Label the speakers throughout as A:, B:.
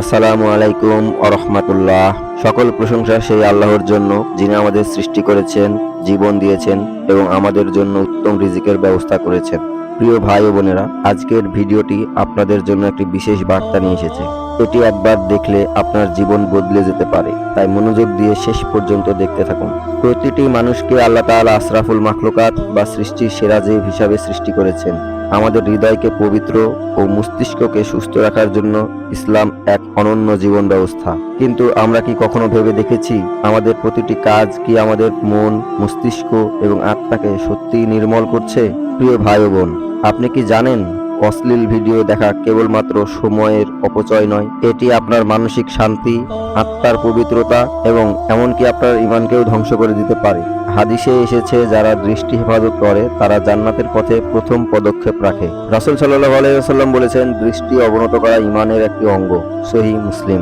A: আসসালামু আলাইকুম আরহামাতুল্লাহ সকল প্রশংসা সেই আল্লাহর জন্য, যিনি আমাদের সৃষ্টি করেছেন, জীবন দিয়েছেন এবং আমাদের জন্য উত্তম রিজিকের ব্যবস্থা করেছেন। প্রিয় ভাই ও বোনেরা, আজকের ভিডিওটি আপনাদের জন্য একটি বিশেষ বার্তা নিয়ে এসেছে। এটি একবার দেখলে আপনার জীবন বদলে যেতে পারে। তাই মনোযোগ দিয়ে শেষ পর্যন্ত দেখতে থাকুন। প্রতিটি মানুষকে আল্লাহ তাআলা আশরাফুল মাখলুকাত বা সৃষ্টির সেরা জীব হিসাবে সৃষ্টি করেছেন। আমাদের হৃদয়কে পবিত্র ও মস্তিষ্ককে সুস্থ রাখার জন্য ইসলাম এক অনন্য জীবন ব্যবস্থা। কিন্তু আমরা কি কখনো ভেবে দেখেছি, আমাদের প্রতিটি কাজ কি আমাদের মন, মস্তিষ্ক এবং আত্মাকে সত্যিই নির্মল করছে? প্রিয় ভাই বোন, আপনি কি জানেন অশ্লীল ভিডিও দেখা কেবলমাত্র সময়ের অপচয় নয়? এটি আপনার মানসিক শান্তি, আত্মার পবিত্রতা এবং এমনকি আপনার ইমানকেও ধ্বংস করে দিতে পারে। হাদিসে এসেছে, যারা দৃষ্টি হেফাজত করে, তারা জান্নাতের পথে প্রথম পদক্ষেপ রাখে। রাসুল সাল্লাহ আলাইসাল্লাম বলেছেন, দৃষ্টি অবনত করা ইমানের একটি অঙ্গ, সহি মুসলিম।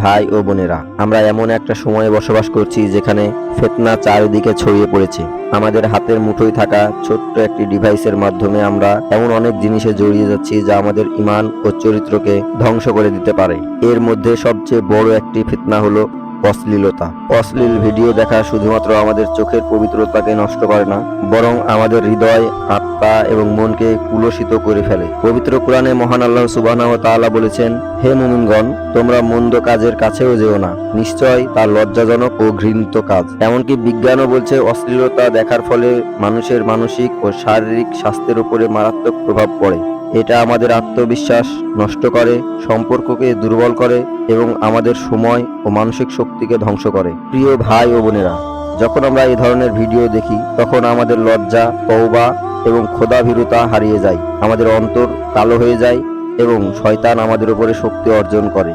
A: ভাই ও বোনেরা, আমরা এমন একটা সময়ে বসবাস করছি যেখানে ফেতনা চারিদিকে ছড়িয়ে পড়েছে। আমাদের হাতের মুঠোয় থাকা ছোট্ট একটি ডিভাইসের মাধ্যমে আমরা এমন অনেক জিনিসে জড়িয়ে যাচ্ছি যা আমাদের ইমান ও চরিত্রকে ধ্বংস করে দিতে পারে। এর মধ্যে সবচেয়ে বড় একটি ফিতনা হলো অশ্লীলতা। অশ্লীল ভিডিও দেখা শুধুমাত্র আমাদের চোখের পবিত্রতাকে নষ্ট করে না, বরং আমাদের হৃদয়, আত্মা এবং মনকে কুলসিত করে ফেলে। পবিত্র কোরআনে মহান আল্লাহ সুবাহ তাআলা বলেছেন, হে মুমিনগণ, তোমরা মন্দ কাজের কাছেও যেও না। নিশ্চয় তা লজ্জাজনক ও ঘৃণিত কাজ। এমনকি বিজ্ঞানও বলছে, অশ্লীলতা দেখার ফলে মানুষের মানসিক ও শারীরিক স্বাস্থ্যের উপরে মারাত্মক প্রভাব পড়ে। এটা আমাদের আত্মবিশ্বাস নষ্ট করে, সম্পর্ককে দুর্বল করে এবং আমাদের সময় ও মানসিক শক্তিকে ধ্বংস করে। প্রিয় ভাই ও বোনেরা, যখন আমরা এই ধরনের ভিডিও দেখি, তখন আমাদের লজ্জা, তওবা এবং ক্ষোধাভীরতা হারিয়ে যায়। আমাদের অন্তর কালো হয়ে যায় এবং শয়তান আমাদের উপরে শক্তি অর্জন করে।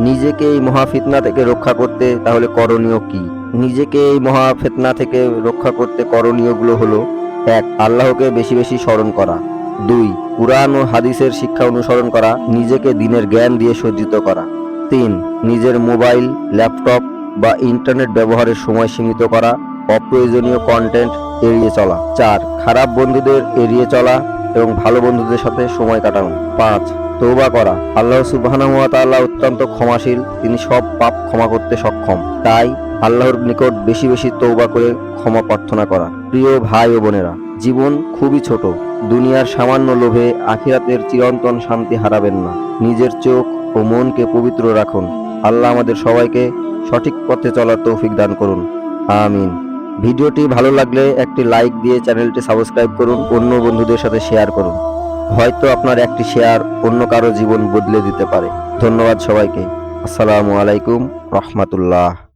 A: নিজেকে এই মহাফিতনা থেকে রক্ষা করতে তাহলে করণীয় কি? নিজেকে এই মহাফিতনা থেকে রক্ষা করতে করণীয়গুলো হলো, এক, আল্লাহকে বেশি বেশি স্মরণ করা। দুই, কুরআন ও হাদিসের শিক্ষা অনুসরণ করা, নিজেকে দিনের জ্ঞান দিয়ে সজ্জিত করা। তিন, নিজের মোবাইল, ল্যাপটপ বা ইন্টারনেট ব্যবহারের সময় সীমিত করা, অপ্রয়োজনীয় কন্টেন্ট এড়িয়ে চলা। চার, খারাপ বন্ধুদের এড়িয়ে চলা এবং ভালো বন্ধুদের সাথে সময় কাটানো। পাঁচ তৌবা করা। আল্লাহ তাআলা অত্যন্ত ক্ষমাশীল, তিনি সব পাপ ক্ষমা করতে সক্ষম। তাই আল্লাহর নিকট বেশি বেশি তৌবা করে ক্ষমা প্রার্থনা করা। প্রিয় ভাই ও বোনেরা, জীবন খুবই ছোট। দুনিয়ার সামান্য লোভে আখিরাতের চিরন্তন শান্তি হারাবেন না। নিজের চোখ ও মনকে পবিত্র রাখুন। আল্লাহ আমাদের সবাইকে সঠিক পথে চলার তৌফিক দান করুন। আমিন। ভিডিওটি ভালো লাগলে একটি লাইক দিয়ে চ্যানেলটি সাবস্ক্রাইব করুন, অন্য বন্ধুদের সাথে শেয়ার করুন। হয়তো আপনার একটি শেয়ার অন্য কারও জীবন বদলে দিতে পারে। ধন্যবাদ সবাইকে। আসসালামু আলাইকুম রহমতুল্লাহ।